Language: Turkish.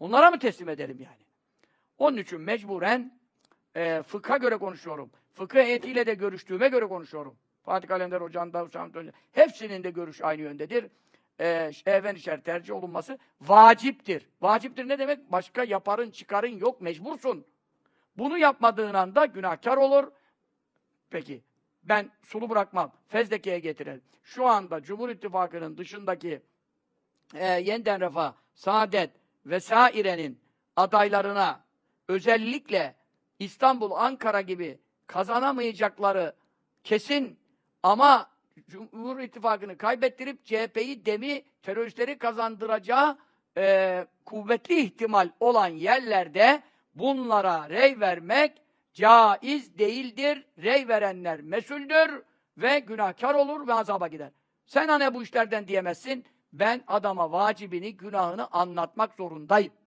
Onlara mı teslim edelim yani? Onun için mecburen e, fıkha göre konuşuyorum. Fıkıh heyetiyle de görüştüğüme göre konuşuyorum. Fatih Kalender Hoca'nın da Hüsam Hoca- hepsinin de görüş aynı yöndedir. E, efendi şer tercih olunması vaciptir. Vaciptir ne demek? Başka yaparın çıkarın yok, mecbursun. Bunu yapmadığın anda günahkar olur. Peki, ben sulu bırakmam, fezleke'ye getirelim. Şu anda Cumhur İttifakı'nın dışındaki e, yeniden refah, saadet vesairenin adaylarına özellikle İstanbul, Ankara gibi kazanamayacakları kesin ama Cumhur İttifakı'nı kaybettirip CHP'yi demi teröristleri kazandıracağı e, kuvvetli ihtimal olan yerlerde bunlara rey vermek caiz değildir. Rey verenler mesuldür ve günahkar olur ve azaba gider. Sen hani bu işlerden diyemezsin. Ben adama vacibini, günahını anlatmak zorundayım.